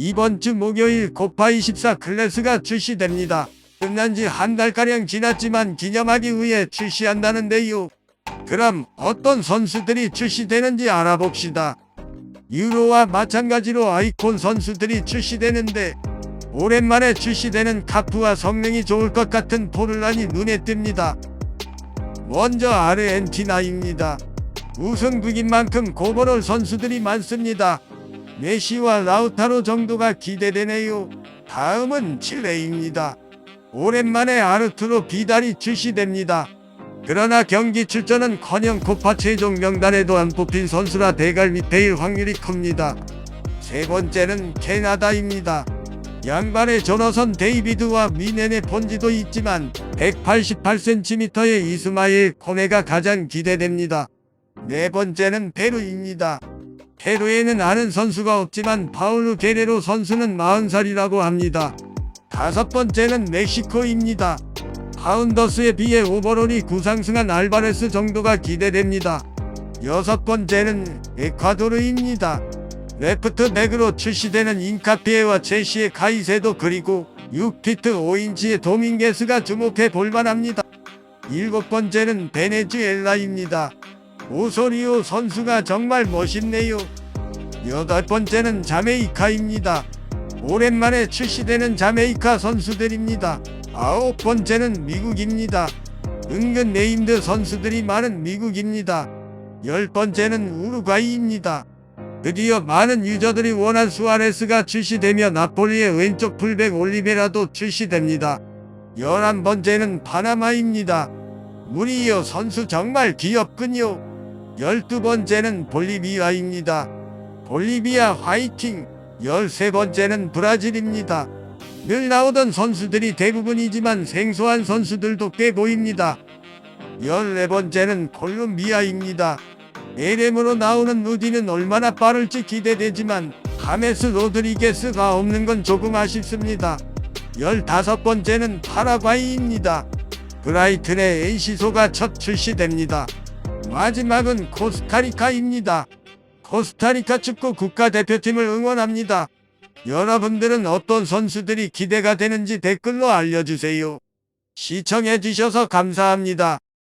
이번 주 목요일 코파24 클래스가 출시됩니다. 끝난 지 한 달가량 지났지만 기념하기 위해 출시한다는데요. 그럼 어떤 선수들이 출시되는지 알아봅시다. 유로와 마찬가지로 아이콘 선수들이 출시되는데 오랜만에 출시되는 카프와 성능이 좋을 것 같은 포르란이 눈에 띕니다. 먼저 아르헨티나입니다. 우승국인 만큼 고버럴 선수들이 많습니다. 메시와 라우타로 정도가 기대되네요. 다음은 칠레입니다. 오랜만에 아르투로 비달이 출시됩니다. 그러나 경기 출전은 커녕 코파 최종 명단에도 안 뽑힌 선수라 대갈비 베일 확률이 큽니다. 세 번째는 캐나다입니다. 양발의 전어선 데이비드와 미넨의 폰지도 있지만 188cm의 이스마일 코네가 가장 기대됩니다. 네 번째는 페루입니다. 페루에는 아는 선수가 없지만 파울루 게레로 선수는 40살이라고 합니다. 다섯 번째는 멕시코입니다. 파운더스에 비해 오버롤이 구상승한 알바레스 정도가 기대됩니다. 여섯 번째는 에콰도르입니다. 레프트 백으로 출시되는 인카피에와 첼시의 카이세도 그리고 6피트 5인치의 도밍게스가 주목해 볼만합니다. 일곱 번째는 베네수엘라입니다. 오소리오 선수가 정말 멋있네요. 여덟 번째는 자메이카입니다. 오랜만에 출시되는 자메이카 선수들입니다. 아홉 번째는 미국입니다. 은근 네임드 선수들이 많은 미국입니다. 열 번째는 우루과이입니다. 드디어 많은 유저들이 원한 수아레스가 출시되며 나폴리의 왼쪽 풀백 올리베라도 출시됩니다. 열한 번째는 파나마입니다. 무리요 선수 정말 귀엽군요. 열두 번째는 볼리비아입니다. 볼리비아 화이팅! 열세 번째는 브라질입니다. 늘 나오던 선수들이 대부분이지만 생소한 선수들도 꽤 보입니다. 열네 번째는 콜롬비아입니다. LM으로 나오는 루디는 얼마나 빠를지 기대되지만 카메스 로드리게스가 없는 건 조금 아쉽습니다. 열다섯 번째는 파라과이입니다. 브라이튼의 에이시소가 첫 출시됩니다. 마지막은 코스타리카입니다. 코스타리카 축구 국가대표팀을 응원합니다. 여러분들은 어떤 선수들이 기대가 되는지 댓글로 알려주세요. 시청해주셔서 감사합니다.